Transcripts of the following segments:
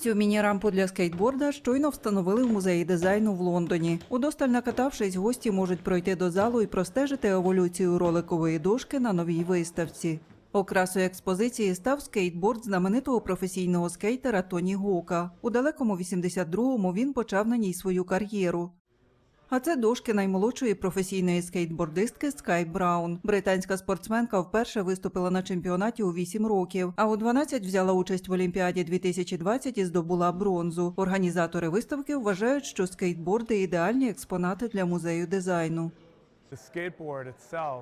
Цю міні-рампу для скейтборда щойно встановили в музеї дизайну в Лондоні. Удосталь накатавшись, гості можуть пройти до залу і простежити еволюцію роликової дошки на новій виставці. Окрасою експозиції став скейтборд знаменитого професійного скейтера Тоні Гока. У далекому 82-му він почав на ній свою кар'єру. А це дошки наймолодшої професійної скейтбордистки Скай Браун. Британська спортсменка вперше виступила на чемпіонаті у 8 років, а у 12 взяла участь в Олімпіаді 2020 і здобула бронзу. Організатори виставки вважають, що скейтборди ідеальні експонати для музею дизайну.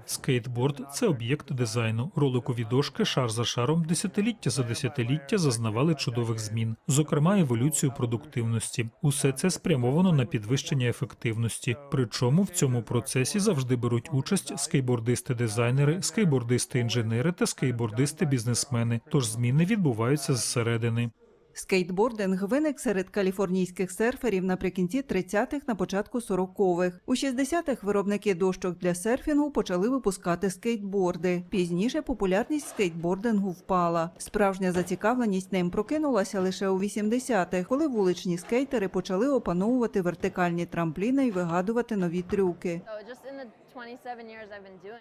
Скейтборд це об'єкт дизайну. Роликові дошки шар за шаром, десятиліття за десятиліття зазнавали чудових змін, зокрема еволюцію продуктивності. Усе це спрямовано на підвищення ефективності. Причому в цьому процесі завжди беруть участь скейтбордисти-дизайнери, скейтбордисти-інженери та скейтбордисти-бізнесмени. Тож зміни відбуваються зсередини. Скейтбординг виник серед каліфорнійських серферів наприкінці 30-х на початку 40-х. У 60-х виробники дощок для серфінгу почали випускати скейтборди. Пізніше популярність скейтбордингу впала. Справжня зацікавленість ним прокинулася лише у 80-х, коли вуличні скейтери почали опановувати вертикальні трампліни і вигадувати нові трюки.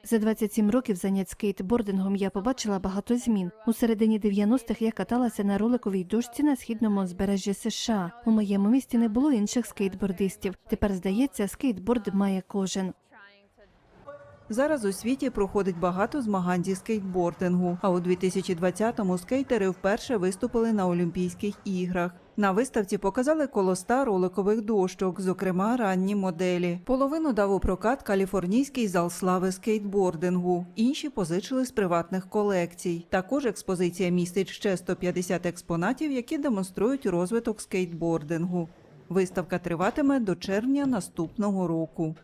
За 27 років занять скейтбордингом я побачила багато змін. У середині 90-х я каталася на роликовій дошці на східному узбережжі США. У моєму місті не було інших скейтбордистів. Тепер здається, скейтборд має кожен. Зараз у світі проходить багато змагань зі скейтбордингу. А у 2020-му скейтери вперше виступили на Олімпійських іграх. На виставці показали коло ста роликових дощок, зокрема ранні моделі. Половину дав у прокат каліфорнійський зал слави скейтбордингу. Інші позичили з приватних колекцій. Також експозиція містить ще 150 експонатів, які демонструють розвиток скейтбордингу. Виставка триватиме до червня наступного року.